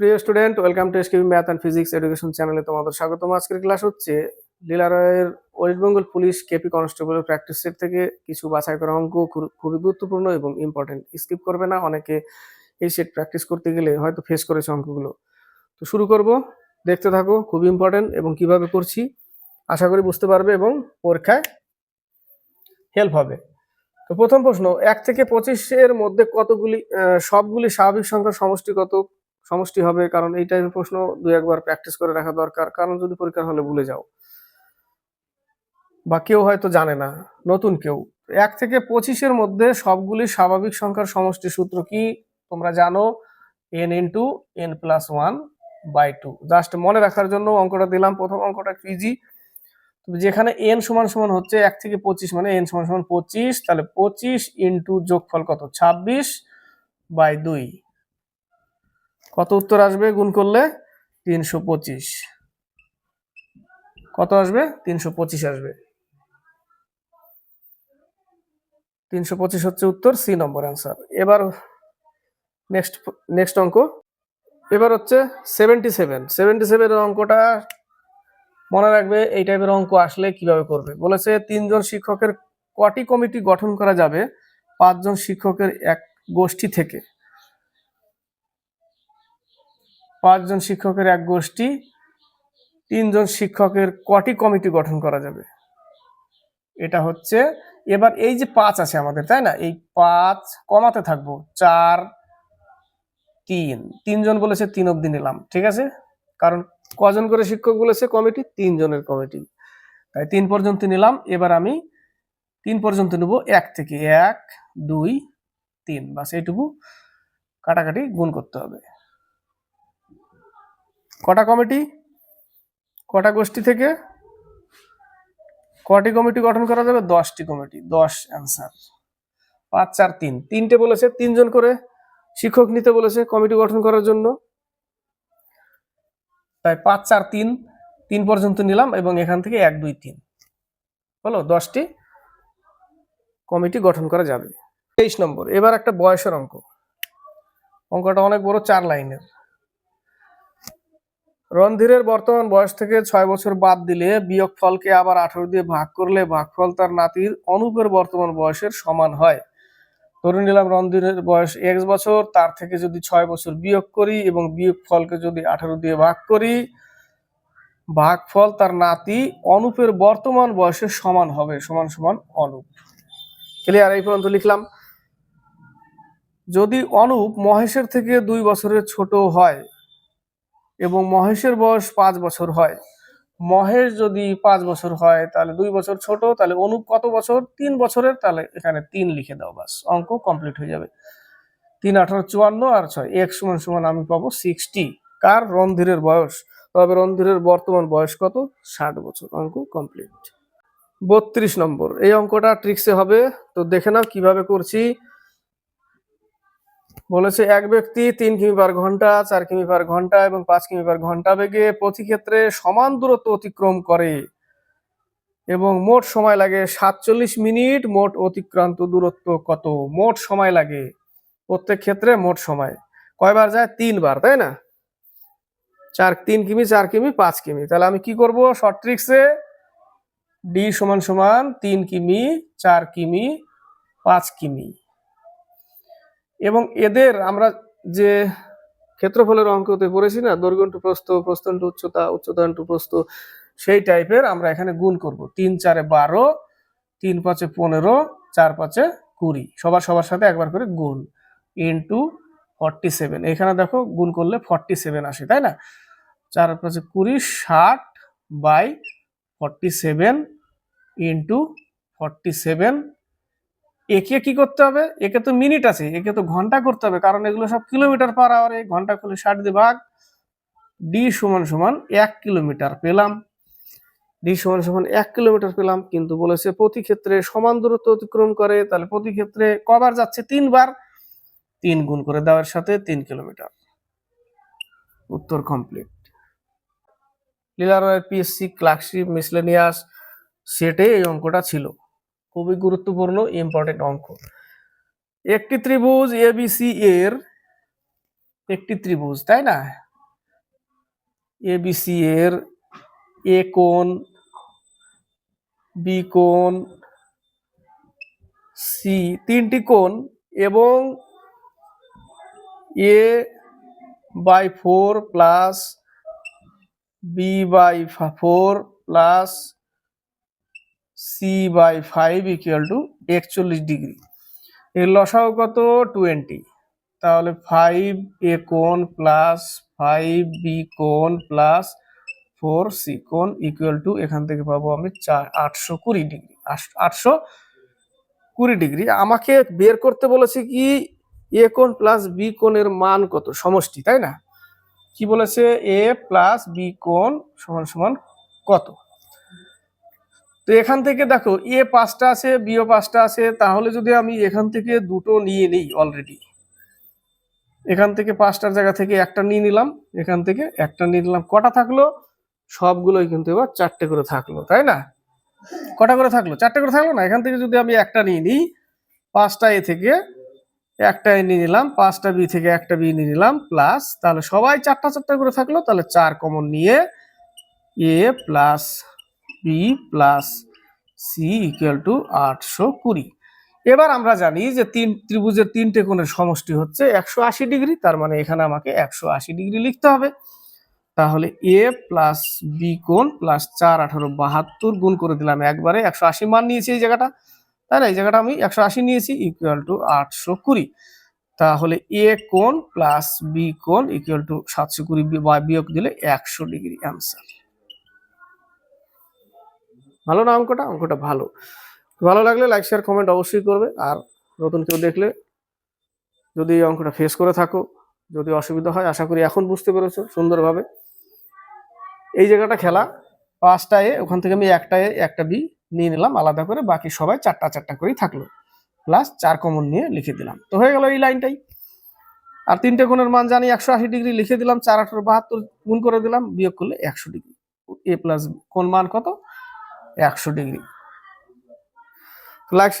প্রিয় student, welcome to SKB math and physics education চ্যানেলে তোমাদের স্বাগতম। আজকের ক্লাস হচ্ছে লীলারয়ের ওয়েস্ট বেঙ্গল পুলিশ কেপি কনস্টেবলের প্র্যাকটিস সেট থেকে কিছু বাছাই করা অঙ্ক খুবই গুরুত্বপূর্ণ এবং ইম্পর্টেন্ট স্কিপ করবে না, অনেকে এই সেট প্র্যাকটিস করতে গেলে হয়তো ফেস করেছে অঙ্কগুলো। তো শুরু করব, দেখতে থাকো খুবই ইম্পর্টেন্ট এবং কীভাবে করছি, আশা করি বুঝতে পারবে এবং পরীক্ষায় হেল্প হবে। তো প্রথম প্রশ্ন, এক থেকে পঁচিশের মধ্যে কতগুলি সবগুলি স্বাভাবিক সংখ্যার সমষ্টি কত সমষ্টি হবে, কারণ এই টাইপের প্রশ্ন দু একবার প্র্যাকটিস করে রাখা দরকার। কারণ যদি পরীক্ষার হলে ভুলে যাও। বা কেউ হয়তো জানে না, নতুন কেউ। এক থেকে পঁচিশের মধ্যে সবগুলি স্বাভাবিক সংখ্যার সমষ্টি সূত্র কি? তোমরা জানো N into N plus one by two just মনে রাখার জন্য অঙ্কটা দিলাম। প্রথম অঙ্কটা একটু ইজি যেখানে এন সমান সমান হচ্ছে, এক থেকে পঁচিশ মানে এন সমান সমান পঁচিশ, তাহলে পঁচিশ ইন্টু যোগফল কত? ছাব্বিশ বাই দুই। কত উত্তর আসবে? গুণ করলে তিনশো পঁচিশ। কত আসবে? তিনশো পঁচিশ আসবে। তিনশো পঁচিশ হচ্ছে উত্তর, সি নম্বর অ্যান্সার এবার নেক্সট নেক্সট অঙ্ক। এবার হচ্ছে সেভেন্টি সেভেন সেভেন্টি সেভেনের অঙ্কটা মনে রাখবে, এই টাইপের অঙ্ক আসলে কীভাবে করবে? বলেছে, তিনজন শিক্ষকের কটি কমিটি গঠন করা যাবে পাঁচজন শিক্ষকের এক গোষ্ঠী থেকে? পাঁচজন শিক্ষকের এক গোষ্ঠী, তিনজন শিক্ষকের কটি কমিটি গঠন করা যাবে। এটা হচ্ছে, এবার এই যে পাঁচ আছে আমাদের, তাই না? এই পাঁচ কমাতে থাকব, চার, তিন। তিনজন বলেছে, তিন অব্দি নিলাম, ঠিক আছে? কারণ কজন করে শিক্ষক বলেছে কমিটি? তিনজনের কমিটি। তাই তিন পর্যন্ত নিলাম, এবার আমি তিন পর্যন্ত নেব এক থেকে এক, দুই, তিন। বাস এইটুকু কাটাকাটি গুণ করতে হবে। কটা কমিটি? কটা গোষ্ঠী থেকে? কটি কমিটি গঠন করা যাবে? দশটি কমিটি। দশ অ্যান্সার পাঁচ, চার, তিন। তিনটে বলেছে, তিনজন করে শিক্ষক নিতে বলেছে কমিটি গঠন করার জন্য। তাই পাঁচ, চার, তিন তিন পর্যন্ত নিলাম এবং এখান থেকে এক, দুই, তিন। বলো, দশটি কমিটি গঠন করা যাবে। তেইশ নম্বর। এবার একটা বয়সের অঙ্ক। অঙ্কটা অনেক বড়, চার লাইনের। রণধীরের বর্তমান বয়স থেকে ছয় বছর বাদ দিলে বিয়োগ ফলকে আবার আঠারো দিয়ে ভাগ করলে ভাগফল তার নাতির অনুপের বর্তমান বয়সের সমান হয়। ধরে নিলাম রণধীরের বয়স এক্স বছর, তার থেকে যদি ছয় বছর বিয়োগ করি এবং বিয়োগ ফলকে যদি আঠারো দিয়ে ভাগ করি, ভাগফল তার নাতি অনুপের বর্তমান বয়সের সমান হবে, সমান সমান অনুপ। ক্লিয়ার এই পর্যন্ত লিখলাম। যদি অনুপ মহেশের থেকে দুই বছরের ছোট হয় এবং মহেশের বয়স পাঁচ বছর হয়। মহেশ যদি পাঁচ বছর হয়, তাহলে দুই বছর ছোট, তাহলে অনুপ কত বছর? তিন বছরের, তাহলে এখানে তিন লিখে দাও বাস অঙ্ক কমপ্লিট হয়ে যাবে। তিন, আঠারো, চুয়ান্ন আর ছয় এক সমান সমান আমি পাবো সিক্সটি কার রণধীরের বয়স? তবে রণধীরের বর্তমান বয়স কত? ষাট বছর, অঙ্ক কমপ্লিট বত্রিশ নম্বর, এই অঙ্কটা ট্রিক্সে হবে। তো দেখে নাও কীভাবে করছি। বলেছে এক ব্যক্তি তিন কিমি পার ঘণ্টা, চার কিমি পার ঘণ্টা এবং পাঁচ কিমি পার ঘণ্টা বেগে প্রতি ক্ষেত্রে সমান দূরত্ব অতিক্রম করে এবং মোট সময় লাগে সাতচল্লিশ মিনিট, মোট অতিক্রান্ত দূরত্ব কত? মোট সময় লাগে। প্রত্যেক ক্ষেত্রে মোট সময়। কয়বার যায়? তিনবার, তাই না? চার, তিন কিমি, চার কিমি, পাঁচ কিমি। তাহলে আমি কি করব? শর্ট ট্রিক্সে ডি সমান সমান তিন কিমি, চার কিমি, পাঁচ কিমি। এবং এদের আমরা যে ক্ষেত্রফলের অঙ্কতে পড়েছি না দৈর্ঘ্য প্রস্থ প্রস্থ ইন্টু উচ্চতা ইন্টু প্রস্থ, সেই টাইপের আমরা এখানে গুণ করব। তিন চারে বারো, তিন পাঁচে পনেরো, চার পাঁচে কুড়ি। সবার সবার সাথে একবার করে গুণ। Into forty seven. এখানে দেখো গুণ করলে ফর্টি সেভেন আসে, তাই না? চার পাঁচে কুড়ি, ষাট by forty seven into forty seven একে কি করতে হবে? একে তো মিনিট আছে, একে তো ঘণ্টা করতে হবে, কারণ এগুলো সব কিলোমিটার পার আওয়ারে ঘণ্টা করলে ষাট দিয়ে ভাগ ডি সমান সমান এক কিলোমিটার পেলাম। ডি সমান সমান এক কিলোমিটার পেলাম, কিন্তু বলেছে প্রতি ক্ষেত্রে সমান দূরত্ব অতিক্রম করে, তাহলে প্রতি ক্ষেত্রে কবার যাচ্ছে? তিনবার। তিন গুণ করে দেওয়ার সাথে তিন কিলোমিটার উত্তর কমপ্লিট লীলা লীলারয়ের পিএসসি ক্লার্কশিপ মিসলেনিয়াস সেটে এই অঙ্কটা ছিল। খুবই গুরুত্বপূর্ণ ইম্পর্টেন্ট অঙ্ক। একটি ত্রিভুজ এবিসি এর একটি ত্রিভুজ, তাই না? এবিসি এর এ কোণ বি কোণ সি তিনটি কোণ এবং A by four plus B by four plus C by five equal to একচল্লিশ ডিগ্রি এর লসাও কত? টোয়েন্টি তাহলে ফাইভ এ কোণ প্লাস ফাইভ বি কোণ প্লাস ফোর সি কোণ ইকুয়াল টু এখান থেকে পাবো আমি চার, আটশো কুড়ি ডিগ্রি আটশো কুড়ি ডিগ্রি আমাকে বের করতে বলেছে কি এ কোণ প্লাস বি কোণের মান কত? সমষ্টি, তাই না? কি বলেছে? এ প্লাস বি কোণ সমান সমান কত? তো এখান থেকে দেখো, এ পাঁচটা আছে বিও পাঁচটা আছে, তাহলে যদি আমি এখান থেকে দুটো নিয়ে নিই অলরেডি এখান থেকে পাঁচটার জায়গা থেকে একটা নিয়ে নিলাম, এখান থেকে একটা নিয়ে নিলাম, কটা থাকল? সবগুলোই কিন্তু এবার চারটে করে থাকল, তাই না? কটা করে থাকল? চারটে করে থাকল না? এখান থেকে যদি আমি একটা নিয়ে নিই, পাঁচটা এ থেকে একটা এ নিয়ে নিলাম, পাঁচটা বি থেকে একটা বি নিয়ে নিলাম প্লাস তাহলে সবাই চারটা চারটা করে থাকল, তাহলে চার কমন নিয়ে A plus B plus C equal to আটশো কুড়ি। এবার আমরা জানি যে তিন, ত্রিভুজের তিনটে কোণের সমষ্টি হচ্ছে একশো আশি ডিগ্রি, তার মানে এখানে আমাকে একশো আশি ডিগ্রি লিখতে হবে। তাহলে এ প্লাস বি কোণ প্লাস চার আঠারো বাহাত্তর গুণ করে দিলাম একবারে, একশো আশি মান নিয়েছি এই জায়গাটা। তাই না? এই জায়গাটা আমি একশো আশি নিয়েছি, ইকুয়াল টু আটশো কুড়ি। তাহলে এ কোণ প্লাস বি কোণ ইকুয়াল টু সাতশো কুড়ি বিয়োগ দিলে একশো ডিগ্রি অ্যান্সার। ভালো না অঙ্কটা অঙ্কটা ভালো। ভালো লাগলে লাইক শেয়ার কমেন্ট অবশ্যই করবে। আর নতুন কেউ দেখলে যদি এই অঙ্কটা ফেস করে থাকো, যদি অসুবিধা হয়, আশা করি এখন বুঝতে পেরেছ সুন্দরভাবে। এই জায়গাটা খেলা পাঁচটা এ ওখান থেকে আমি একটা এ একটা বি নিয়ে নিলাম, আলাদা করে বাকি সবাই চারটা চারটা করেই থাকল। প্লাস চার কমন নিয়ে লিখে দিলাম। তো হয়ে গেল এই লাইনটাই। আর তিনটে কোণের মান জানি একশো আশি ডিগ্রি লিখে দিলাম, চার আঠারো বাহাত্তর গুণ করে দিলাম, বিয়োগ করলে একশো ডিগ্রি। এ প্লাস কোন মান কত? একশো ডিগ্রি। লাইক